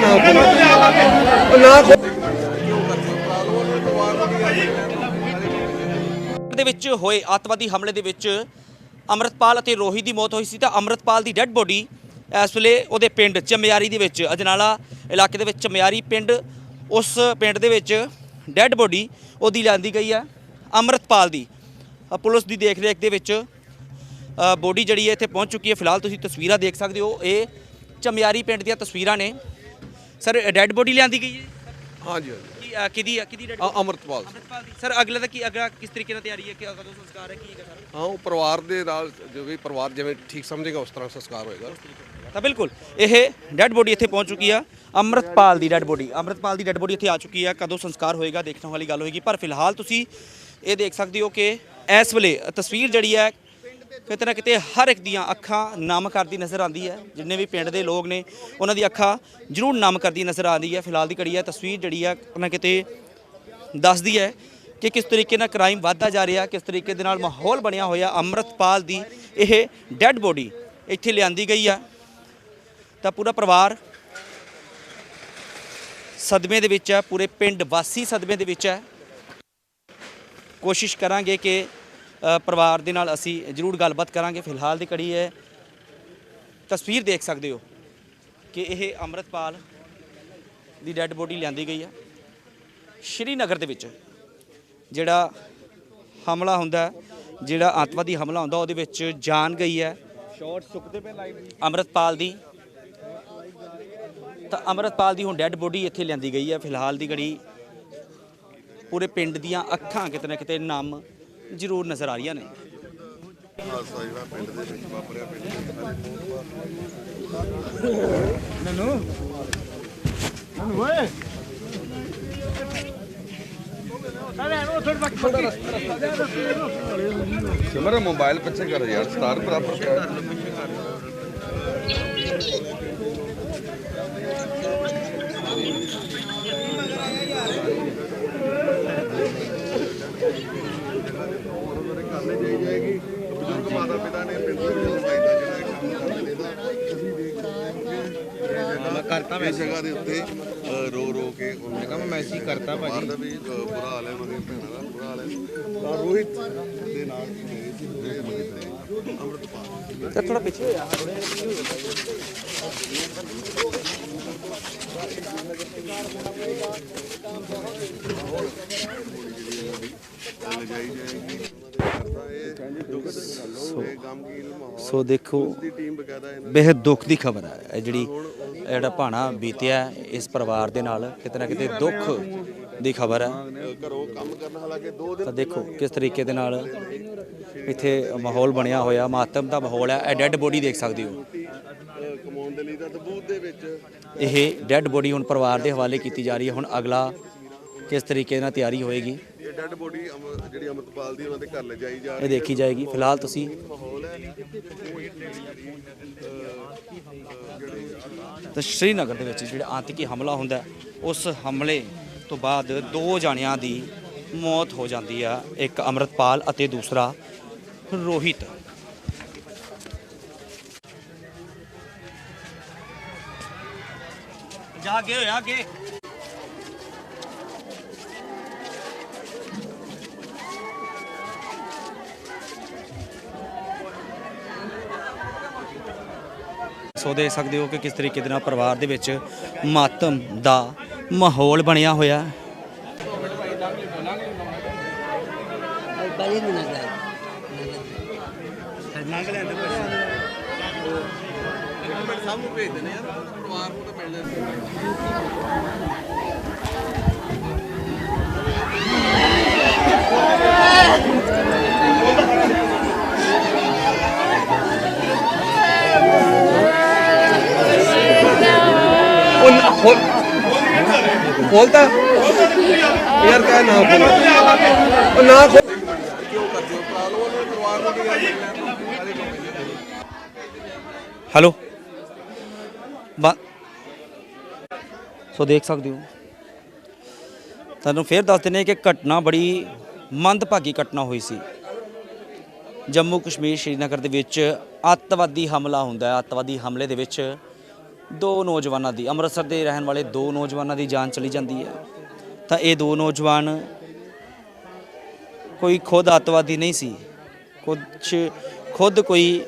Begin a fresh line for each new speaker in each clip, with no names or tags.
ਨਾ
ਬੋਲ ਉਹ ਨਾ ਖੋਲ।
ਦੇ ਵਿੱਚ ਹੋਏ ਅੱਤਵਾਦੀ ਹਮਲੇ ਦੇ ਵਿੱਚ ਅਮਰਤਪਾਲ ਅਤੇ ਰੋਹੀ ਦੀ ਮੌਤ ਹੋਈ ਸੀ ਤਾਂ ਅਮਰਤਪਾਲ ਦੀ ਡੈੱਡ ਬੋਡੀ ਇਸ ਵੇਲੇ ਉਹਦੇ ਪਿੰਡ ਚਮਿਆਰੀ ਦੇ ਵਿੱਚ, ਅਜਨਾਲਾ ਇਲਾਕੇ ਦੇ ਵਿੱਚ, ਚਮਿਆਰੀ ਪਿੰਡ, ਉਸ ਪਿੰਡ ਦੇ ਵਿੱਚ ਡੈੱਡ ਬੋਡੀ ਉਹਦੀ ਲਿਆਂਦੀ ਗਈ ਹੈ, ਅਮਰਤਪਾਲ ਦੀ। ਪੁਲਿਸ ਦੀ ਦੇਖ ਰੇਖ ਦੇ ਵਿੱਚ ਬੋਡੀ ਜਿਹੜੀ ਹੈ ਇੱਥੇ ਪਹੁੰਚ ਚੁੱਕੀ ਹੈ। ਫਿਲਹਾਲ ਤੁਸੀਂ ਤਸਵੀਰਾਂ ਦੇਖ ਸਕਦੇ ਹੋ। ਇਹ ਚਮਿਆਰੀ ਪਿੰਡ ਦੀਆਂ ਤਸਵੀਰਾਂ ਨੇ। ਸਰ ਡੈੱਡ ਬੋਡੀ ਲਿਆਂਦੀ ਗਈ ਹੈ?
ਹਾਂਜੀ
ਕੀ ਅ, ਕਿਹਦੀ ਹੈ ਕਿਹਦੀ ਡੈੱਡ
ਆ ਅਮਰਤਪਾਲ
ਅਮਰਤਪਾਲ ਦੀ। ਸਰ ਅਗਲੇ ਦਾ ਕੀ ਅਗਲਾ ਕਿਸ ਤਰੀਕੇ ਨਾਲ ਤਿਆਰੀ ਹੈ ਕਿ ਕਦੋਂ ਸੰਸਕਾਰ ਹੈ? ਕੀ ਹੈ ਸਰ?
ਹਾਂ ਉਹ ਪਰਿਵਾਰ ਦੇ ਨਾਲ ਜੋ ਵੀ ਪਰਿਵਾਰ ਜਿਵੇਂ ਠੀਕ ਸਮਝੇਗਾ ਉਸ ਤਰ੍ਹਾਂ ਸੰਸਕਾਰ ਹੋਏਗਾ।
ਤਾਂ ਬਿਲਕੁਲ ਇਹ ਡੈੱਡ ਬੋਡੀ ਇੱਥੇ ਪਹੁੰਚ ਚੁੱਕੀ ਆ। ਅੰਮ੍ਰਿਤਪਾਲ ਦੀ ਡੈੱਡ ਬੋਡੀ ਅੰਮ੍ਰਿਤਪਾਲ ਦੀ ਡੈੱਡ ਬੋਡੀ ਇੱਥੇ ਆ ਚੁੱਕੀ ਆ। ਕਦੋਂ ਸੰਸਕਾਰ ਹੋਏਗਾ ਦੇਖਣ ਵਾਲੀ ਗੱਲ ਹੋਏਗੀ। ਪਰ ਫਿਲਹਾਲ ਤੁਸੀਂ ਇਹ ਦੇਖ ਸਕਦੇ ਹੋ ਕਿ ਇਸ ਵੇਲੇ ਤਸਵੀਰ ਜਿਹੜੀ ਹੈ ਕਿਤੇ ਨਾ ਕਿਤੇ ਹਰ ਇੱਕ ਦੀਆਂ ਅੱਖਾਂ ਨਮ ਕਰਦੀ ਨਜ਼ਰ ਆਉਂਦੀ ਹੈ। ਜਿੰਨੇ ਵੀ ਪਿੰਡ ਦੇ ਲੋਕ ਨੇ, ਉਹਨਾਂ ਦੀ ਅੱਖਾਂ ਜ਼ਰੂਰ ਨਮ ਕਰਦੀ ਨਜ਼ਰ ਆਉਂਦੀ ਹੈ। ਫਿਲਹਾਲ ਦੀ ਘੜੀ ਹੈ, ਤਸਵੀਰ ਜਿਹੜੀ ਆ ਕਿਤੇ ਨਾ ਕਿਤੇ ਦੱਸਦੀ ਹੈ ਕਿ ਕਿਸ ਤਰੀਕੇ ਨਾਲ ਕ੍ਰਾਈਮ ਵੱਧਦਾ ਜਾ ਰਿਹਾ, ਕਿਸ ਤਰੀਕੇ ਦੇ ਨਾਲ ਮਾਹੌਲ ਬਣਿਆ ਹੋਇਆ ਅੰਮ੍ਰਿਤਪਾਲ ਦੀ ਇਹ ਡੈੱਡ ਬੋਡੀ ਇੱਥੇ ਲਿਆਂਦੀ ਗਈ ਆ। ਤਾਂ ਪੂਰਾ ਪਰਿਵਾਰ ਸਦਮੇ ਦੇ ਵਿੱਚ ਹੈ, ਪੂਰੇ ਪਿੰਡ ਵਾਸੀ ਸਦਮੇ ਦੇ ਵਿੱਚ ਹੈ। ਕੋਸ਼ਿਸ਼ ਕਰਾਂਗੇ ਕਿ ਪਰਿਵਾਰ ਦੇ ਨਾਲ ਅਸੀਂ ਜ਼ਰੂਰ ਗੱਲਬਾਤ ਕਰਾਂਗੇ। ਫਿਲਹਾਲ ਦੀ ਕੜੀ ਹੈ। ਤਸਵੀਰ ਦੇਖ ਸਕਦੇ ਹੋ ਕਿ ਇਹ ਅੰਮ੍ਰਿਤਪਾਲ ਦੀ ਡੈੱਡ ਬੋਡੀ ਲਿਆਂਦੀ ਗਈ ਹੈ ਸ਼੍ਰੀਨਗਰ ਦੇ ਵਿੱਚ ਜਿਹੜਾ ਹਮਲਾ ਹੁੰਦਾ ਜਿਹੜਾ ਅੱਤਵਾਦੀ ਹਮਲਾ ਹੁੰਦਾ ਉਹਦੇ ਵਿੱਚ ਜਾਨ ਗਈ ਹੈ। ਅੰਮ੍ਰਿਤਪਾਲ ਦੀ। ਤਾਂ ਅੰਮ੍ਰਿਤਪਾਲ ਦੀ ਹੁਣ ਡੈੱਡ ਬੋਡੀ ਇੱਥੇ ਲਿਆਂਦੀ ਗਈ ਹੈ। ਫਿਲਹਾਲ ਦੀ ਘੜੀ ਪੂਰੇ ਪਿੰਡ ਦੀਆਂ ਅੱਖਾਂ ਕਿਤੇ ਨਾ ਕਿਤੇ ਨਮ ਜ਼ਰੂਰ ਨਜ਼ਰ ਆ ਰਹੀਆਂ ਨੇ।
ਹਾਦਸਾ ਜਿਹੜਾ ਪਿੰਡ ਦੇ ਵਿੱਚ ਵਾਪਰਿਆ ਪਿੰਡ ਦੇ ਸਾਰੇ
ਸਿਮਰ ਮੋਬਾਈਲ ਪਿੱਛੇ ਕਰ ਯਾਰ ਸਟਾਰ ਬਰਾਬਰ ਕਰ
ਕਰਨੇ ਚਾਹੀਦੀ ਜਾਏਗੀ ਬਜ਼ੁਰਗ ਮਾਤਾ ਪਿਤਾ ਨੇ ਪਿੰਡ ਦੇ ਵਿੱਚ ਲਗਾਈ ਦਾ ਜਿਹੜਾ ਇਹ ਕੰਮ ਕਰਦੇ ਨੇ ਦਾ ਅਸੀਂ ਦੇਖ ਸਕਦੇ ਹਾਂ ਕਿ ਕਰਤਾ ਮੈਂ। ਜਗ੍ਹਾ ਦੇ ਉੱਤੇ ਅ, ਰੋ ਰੋ ਕੇ ਉਹਨੇ ਕੰਮ ਮੈਸੇਜ ਕਰਤਾ ਭਾਜੀ। ਦਾ ਵੀ ਅ, ਬੁਰਾ ਹਾਲ ਹੈ ਉਹਦੀ ਭੈਣਾਂ ਦਾ ਬੁਰਾ ਹਾਲ ਹੈ। ਤਾਂ ਰੋਹਿਤ। ਦੇ ਨਾਲ ਸੀ ਜਿਹੜੇ ਰੋਹਿਤ ਤੇ ਅੰਮ੍ਰਿਤਪਾਲ
ਤਾਂ ਥੋੜਾ ਪਿੱਛੇ ਹੋਇਆ।
ਲਗਾਈ ਜਾਏਗੀ ਤਾਂ ਇਹ ਦੁੱਖ ਦੀ ਗੱਲ ਇਹ ਗਮਗੀਨ ਮਾਹੌਲ।
ਸੋ ਦੇਖੋ
ਦੀ ਟੀਮ ਬਕਾਇਦਾ ਇਹਨਾਂ
ਬੇਹੱਦ ਦੁੱਖ ਦੀ ਖਬਰ ਹੈ ਇਹ ਜਿਹੜੀ ਜਿਹੜਾ ਭਾਣਾ ਬੀਤਿਆ ਇਸ ਪਰਿਵਾਰ ਦੇ ਨਾਲ, ਕਿਤੇ ਨਾ ਕਿਤੇ ਦੁੱਖ ਦੀ ਖਬਰ ਹੈ।
ਘਰੋਂ ਕੰਮ ਕਰਨ ਹਾਲਾਂਕਿ ਦੋ ਦਿਨ
ਤਾਂ ਦੇਖੋ ਕਿਸ ਤਰੀਕੇ ਦੇ ਨਾਲ ਇੱਥੇ ਮਾਹੌਲ ਬਣਿਆ ਹੋਇਆ, ਮਾਤਮ ਦਾ ਮਾਹੌਲ ਹੈ। ਇਹ ਡੈੱਡ ਬੋਡੀ ਦੇਖ ਸਕਦੇ ਹੋ।
ਕਮਾਉਣ ਦੇ ਲਈ ਤਾਂ ਤਬੂਤ ਦੇ ਵਿੱਚ
ਇਹ ਡੈੱਡ ਬੋਡੀ ਹੁਣ ਪਰਿਵਾਰ ਦੇ ਹਵਾਲੇ ਕੀਤੀ ਜਾ ਰਹੀ ਹੈ। ਹੁਣ ਅਗਲਾ ਕਿਸ ਤਰੀਕੇ ਨਾਲ ਤਿਆਰੀ ਹੋਏਗੀ?
ਇਹ ਡੈੱਡ ਬੋਡੀ ਜਿਹੜੀ ਅਮਰਤਪਾਲ ਦੀ ਉਹਨਾਂ ਦੇ ਘਰ ਲਿਜਾਈ ਜਾ
ਇਹ
ਰਹੀ
ਦੇਖੀ ਜਾਏਗੀ। ਫਿਲਹਾਲ ਤੁਸੀਂ
ਮਾਹੌਲ ਹੈ
ਤਾਂ ਸ਼੍ਰੀਨਗਰ ਦੇ ਵਿੱਚ ਜਿਹੜਾ ਆਤੰਕੀ ਹਮਲਾ ਹੁੰਦਾ ਉਸ ਹਮਲੇ ਤੋਂ ਬਾਅਦ ਦੋ ਜਾਣਿਆਂ ਦੀ ਮੌਤ ਹੋ ਜਾਂਦੀ ਆ ਇੱਕ ਅਮਰਤਪਾਲ ਅਤੇ ਦੂਸਰਾ ਰੋਹਿਤ। ਜਾ ਅੱਗੇ ਹੋਇਆ ਅੱਗੇ। ਸੋ ਦੇਖ ਸਕਦੇ ਹੋ ਕਿ ਕਿਸ ਤਰੀਕੇ ਦੇ ਨਾਲ ਪਰਿਵਾਰ ਦੇ ਵਿੱਚ ਮਾਤਮ ਦਾ ਮਾਹੌਲ ਬਣਿਆ ਹੋਇਆ? ਹੈ।
ਬੜੀ ਬਣਾਦਾ
ਸਭ ਨੂੰ ਭੇਜ ਦਿੰਦੇ ਯਾਰ ਪਰਿਵਾਰ ਨੂੰ ਤਾਂ ਮਿਲ ਜਾਂਦਾ
ਉਹ ਖੋਲ ਖੋਲਤਾ ਯਾਰ ਕਾ ਨਾ ਖੋਲ। ਉਹ ਨਾ
ਹੈਲੋ। ਸੋ ਦੇਖ ਸਕਦੇ ਹੋ। ਤੁਹਾਨੂੰ ਫੇਰ ਦੱਸ ਦਿੰਦੇ ਕਿ ਘਟਨਾ ਬੜੀ ਮੰਦਭਾਗੀ ਘਟਨਾ ਹੋਈ ਸੀ। ਜੰਮੂ ਕਸ਼ਮੀਰ ਸ਼੍ਰੀਨਗਰ ਦੇ ਵਿੱਚ ਅੱਤਵਾਦੀ ਹਮਲਾ ਹੁੰਦਾ ਹੈ। ਅੱਤਵਾਦੀ ਹਮਲੇ ਦੇ ਵਿੱਚ ਦੋ ਨੌਜਵਾਨਾਂ ਦੀ ਅੰਮ੍ਰਿਤਸਰ ਦੇ ਰਹਿਣ ਵਾਲੇ ਦੋ ਨੌਜਵਾਨਾਂ ਦੀ ਜਾਨ ਚਲੀ ਜਾਂਦੀ ਹੈ। ਤਾਂ ਇਹ ਦੋ ਨੌਜਵਾਨ ਕੋਈ ਖੁਦ ਅੱਤਵਾਦੀ ਨਹੀਂ ਸੀ ਕੁਝ ਖੁਦ ਕੋਈ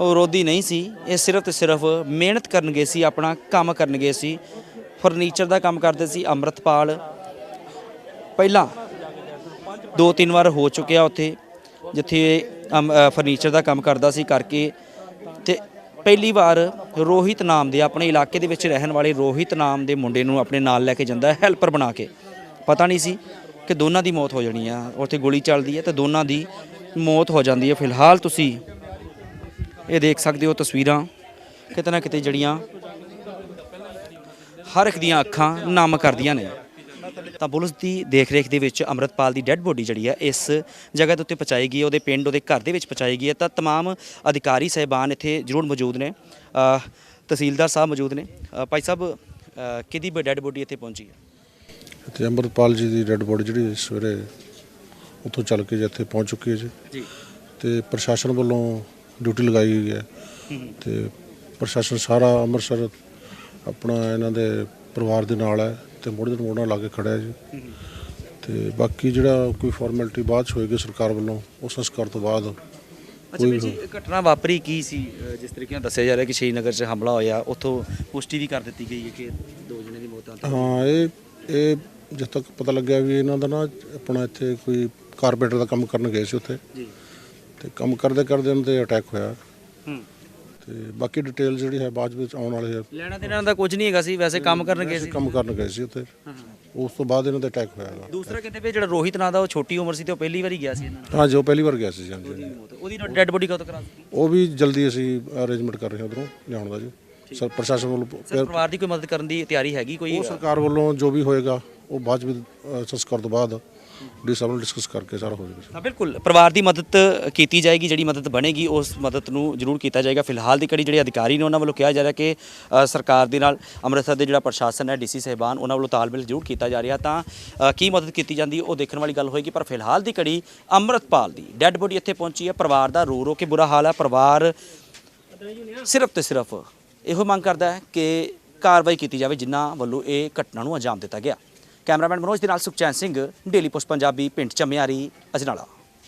ਵਿਰੋਧੀ ਨਹੀਂ ਸੀ ਇਹ ਸਿਰਫ ਤੇ ਸਿਰਫ ਮਿਹਨਤ ਕਰਨ ਗਏ ਸੀ ਆਪਣਾ ਕੰਮ ਕਰਨ ਗਏ ਸੀ ਫਰਨੀਚਰ ਦਾ ਕੰਮ ਕਰਦੇ ਸੀ ਅੰਮ੍ਰਿਤਪਾਲ। ਪਹਿਲਾਂ ਦੋ ਤਿੰਨ ਵਾਰ ਹੋ ਚੁੱਕਿਆ ਉੱਥੇ ਜਿੱਥੇ ਅਮ, ਫਰਨੀਚਰ ਦਾ ਕੰਮ ਕਰਦਾ ਸੀ ਕਰਕੇ ਤੇ ਪਹਿਲੀ ਵਾਰ ਰੋਹਿਤ ਨਾਮ ਦੇ ਆਪਣੇ ਇਲਾਕੇ ਦੇ ਵਿੱਚ ਰਹਿਣ ਵਾਲੇ ਰੋਹਿਤ ਨਾਮ ਦੇ ਮੁੰਡੇ ਨੂੰ ਆਪਣੇ ਨਾਲ ਲੈ ਕੇ ਜਾਂਦਾ ਹੈਲਪਰ ਬਣਾ ਕੇ। ਪਤਾ ਨਹੀਂ ਸੀ ਕਿ ਦੋਨਾਂ ਦੀ ਮੌਤ ਹੋ ਜਾਣੀ ਆ, ਉੱਥੇ ਗੋਲੀ ਚੱਲਦੀ ਹੈ ਤੇ ਦੋਨਾਂ ਦੀ ਮੌਤ ਹੋ ਜਾਂਦੀ ਹੈ। ਫਿਲਹਾਲ ਤੁਸੀਂ ਇਹ ਦੇਖ ਸਕਦੇ ਹੋ ਤਸਵੀਰਾਂ, ਕਿਤੇ ਨਾ ਕਿਤੇ ਜੜੀਆਂ ਹਰ ਇੱਕ ਦੀਆਂ ਅੱਖਾਂ ਨਮ ਕਰਦੀਆਂ ਨੇ। ਤਾਂ ਪੁਲਿਸ ਦੀ ਦੇਖ-ਰੇਖ ਦੇ ਵਿੱਚ ਅੰਮ੍ਰਿਤਪਾਲ ਦੀ ਡੈੱਡ ਬੋਡੀ ਜਿਹੜੀ ਹੈ ਇਸ ਜਗ੍ਹਾ ਦੇ ਉੱਤੇ ਪਹੁੰਚਾਈ ਗਈ ਹੈ ਉਹਦੇ ਪਿੰਡ ਉਹਦੇ ਘਰ ਦੇ ਵਿੱਚ ਪਹੁੰਚਾਈ ਗਈ ਹੈ ਤਾਂ तमाम ਅਧਿਕਾਰੀ ਸਹਿਬਾਨ ਇੱਥੇ ਜ਼ਰੂਰ ਮੌਜੂਦ ਨੇ ਅ, ਤਹਿਸੀਲਦਾਰ ਸਾਹਿਬ ਮੌਜੂਦ ਨੇ ਅ, ਭਾਈ ਸਾਹਿਬ ਅ, ਕਿਹਦੀ ਡੈੱਡ ਬੋਡੀ ਇੱਥੇ ਪਹੁੰਚੀ ਹੈ
ਤੇ ਅੰਮ੍ਰਿਤਪਾਲ ਜੀ ਦੀ ਡੈੱਡ ਬੋਡੀ ਜਿਹੜੀ ਸਵੇਰੇ ਉੱਥੋਂ ਚੱਲ ਕੇ ਜਿੱਥੇ ਪਹੁੰਚ ਚੁੱਕੀ ਹੈ ਜੀ
ਜੀ
ਤੇ ਪ੍ਰਸ਼ਾਸਨ ਵੱਲੋਂ ਡਿਊਟੀ ਲਗਾਈ ਗਈ ਹੈ ਤੇ ਪ੍ਰਸ਼ਾਸਨ ਸਾਰਾ ਅੰਮ੍ਰਿਤਸਰ ਆਪਣਾ ਇਹਨਾਂ ਦੇ ਪਰਿਵਾਰ ਦੇ ਨਾਲ ਹੈ ਤੇ ਮੋਢੇ ਨਾਲ ਮੋਢਾ ਲਾ ਕੇ ਖੜਾ ਹੈ ਜੀ। ਤੇ ਬਾਕੀ ਜਿਹੜਾ ਕੋਈ ਫਾਰਮੈਲਿਟੀ ਬਾਅਦ 'ਚ ਹੋਏਗੀ ਸਰਕਾਰ ਵੱਲੋਂ ਉਸ ਸੰਸਕਾਰ ਤੋਂ ਬਾਅਦ
ਅੱਛਾ ਵੀਰ ਜੀ ਘਟਨਾ ਵਾਪਰੀ ਕੀ ਸੀ? ਜਿਸ ਤਰੀਕੇ ਨਾਲ ਦੱਸਿਆ ਜਾ ਰਿਹਾ ਕਿ ਸ਼੍ਰੀਨਗਰ 'ਚ ਹਮਲਾ ਹੋਇਆ ਉੱਥੋਂ ਪੁਸ਼ਟੀ ਵੀ ਕਰ ਦਿੱਤੀ ਗਈ ਹੈ ਕਿ ਦੋ ਜਣੇ ਦੀ ਮੌਤ ਆ
ਹਾਂ ਇਹ ਇਹ ਜਿੱਥੇ ਤੱਕ ਪਤਾ ਲੱਗਿਆ ਵੀ ਇਹਨਾਂ ਦਾ ਨਾ ਆਪਣਾ ਇੱਥੇ ਕੋਈ ਕਾਰਪੈਂਟਰ ਦਾ ਕੰਮ ਕਰਨ ਗਏ ਸੀ ਉੱਥੇ।
ਜੀ।
ਤੇ ਕੰਮ ਕਰਦੇ ਕਰਦੇ ਉਹਨਾਂ ਤੇ ਅਟੈਕ ਹੋਇਆ।
ਹੂੰ।
ਤੇ ਬਾਕੀ ਡਿਟੇਲ ਜਿਹੜੀ ਹੈ ਬਾਅਦ ਵਿੱਚ ਆਉਣ ਵਾਲੇ ਹੈ।
ਲੈਣਾ ਦੇਣਾ ਦਾ ਕੁਝ ਨਹੀਂ ਹੈਗਾ ਸੀ ਵੈਸੇ ਕੰਮ ਕਰਨ ਗਏ ਸੀ।
ਕੰਮ ਕਰਨ ਗਏ ਸੀ ਉੱਥੇ। ਉਸ ਤੋਂ ਬਾਅਦ ਇਹਨਾਂ ਤੇ ਅਟੈਕ ਹੋਇਆ ਹੈਗਾ।
ਦੂਸਰਾ ਕਹਿੰਦੇ ਵੀ ਜਿਹੜਾ ਰੋਹਿਤ ਨਾਂ ਦਾ ਉਹ ਛੋਟੀ ਉਮਰ ਸੀ ਤੇ ਉਹ ਪਹਿਲੀ ਵਾਰੀ ਗਿਆ ਸੀ ਇਹਨਾਂ ਨਾਲ।
ਹਾਂ ਜੋ ਪਹਿਲੀ ਵਾਰ ਗਿਆ ਸੀ ਜੀ, ਹਾਂਜੀ। ਹਾਂਜੀ।
ਉਹਦੀ ਡੈੱਡ ਬੋਡੀ ਕਦੋਂ ਕਰਾ ਦਿੱਤੀ?
ਉਹ ਵੀ ਜਲਦੀ ਅਸੀਂ ਅਰੇਂਜਮੈਂਟ ਕਰ ਰਹੇ ਹਾਂ ਉਧਰੋਂ ਲਿਆਉਣ ਦਾ ਜੀ। ਸਰ ਪ੍ਰਸ਼ਾਸਨ ਵੱਲੋਂ
ਸਰ ਪਰਿਵਾਰ ਦੀ ਕੋਈ ਮਦਦ ਕਰਨ ਦੀ ਤਿਆਰੀ ਹੈਗੀ ਕੋਈ?
ਉਹ ਸਰਕਾਰ ਵੱਲੋਂ ਜੋ ਵੀ ਹੋਏਗਾ ਉਹ ਬਾਅਦ ਵਿੱਚ ਅ, ਸੰਸਕਾਰ ਤੋਂ ਬਾਅਦ ਡੀ ਸਾਹਿਬ ਨਾਲ ਡਿਸਕਸ ਕਰਕੇ ਸਾਰਾ ਹੋ ਜਾਏਗਾ।
ਹਾਂ ਬਿਲਕੁਲ ਪਰਿਵਾਰ ਦੀ ਮਦਦ ਕੀਤੀ ਜਾਏਗੀ ਜਿਹੜੀ ਮਦਦ ਬਣੇਗੀ ਉਸ ਮਦਦ ਨੂੰ ਜ਼ਰੂਰ ਕੀਤਾ ਜਾਏਗਾ। ਫਿਲਹਾਲ ਦੀ ਘੜੀ ਜਿਹੜੇ ਅਧਿਕਾਰੀ ਨੇ ਉਹਨਾਂ ਵੱਲੋਂ ਕਿਹਾ ਜਾ ਰਿਹਾ ਕਿ ਅ, ਸਰਕਾਰ ਦੇ ਨਾਲ ਅੰਮ੍ਰਿਤਸਰ ਦੇ ਜਿਹੜਾ ਪ੍ਰਸ਼ਾਸਨ ਹੈ ਡੀਸੀ ਸਹਿਬਾਨ ਉਹਨਾਂ ਵੱਲੋਂ ਤਾਲਮੇਲ ਜ਼ਰੂਰ ਕੀਤਾ ਜਾ ਰਿਹਾ। ਤਾਂ ਅ, ਕੀ ਮਦਦ ਕੀਤੀ ਜਾਂਦੀ ਉਹ ਦੇਖਣ ਵਾਲੀ ਗੱਲ ਹੋਏਗੀ ਪਰ ਫਿਲਹਾਲ ਦੀ ਘੜੀ ਅੰਮ੍ਰਿਤਪਾਲ ਦੀ ਡੈੱਡ ਬੋਡੀ ਇੱਥੇ ਪਹੁੰਚੀ ਹੈ। ਪਰਿਵਾਰ ਦਾ ਰੋ ਰੋ ਕੇ ਬੁਰਾ ਹਾਲ ਹੈ। ਪਰਿਵਾਰ ਸਿਰਫ ਤੇ ਸਿਰਫ ਇਹੋ ਮੰਗ ਕਰਦਾ ਹੈ ਕਿ ਕਾਰਵਾਈ ਕੀਤੀ ਜਾਵੇ ਜਿਨ੍ਹਾਂ ਵੱਲੋਂ ਇਹ ਘਟਨਾ ਨੂੰ ਅੰਜਾਮ ਦਿੱਤਾ ਗਿਆ। ਕੈਮਰਾਮੈਨ ਮਨੋਜ ਦੇ ਨਾਲ ਸੁਖਚੈਨ ਸਿੰਘ ਡੇਲੀ ਪੋਸਟ ਪੰਜਾਬੀ ਪਿੰਡ ਚਮਿਆਰੀ ਅਜਨਾਲਾ।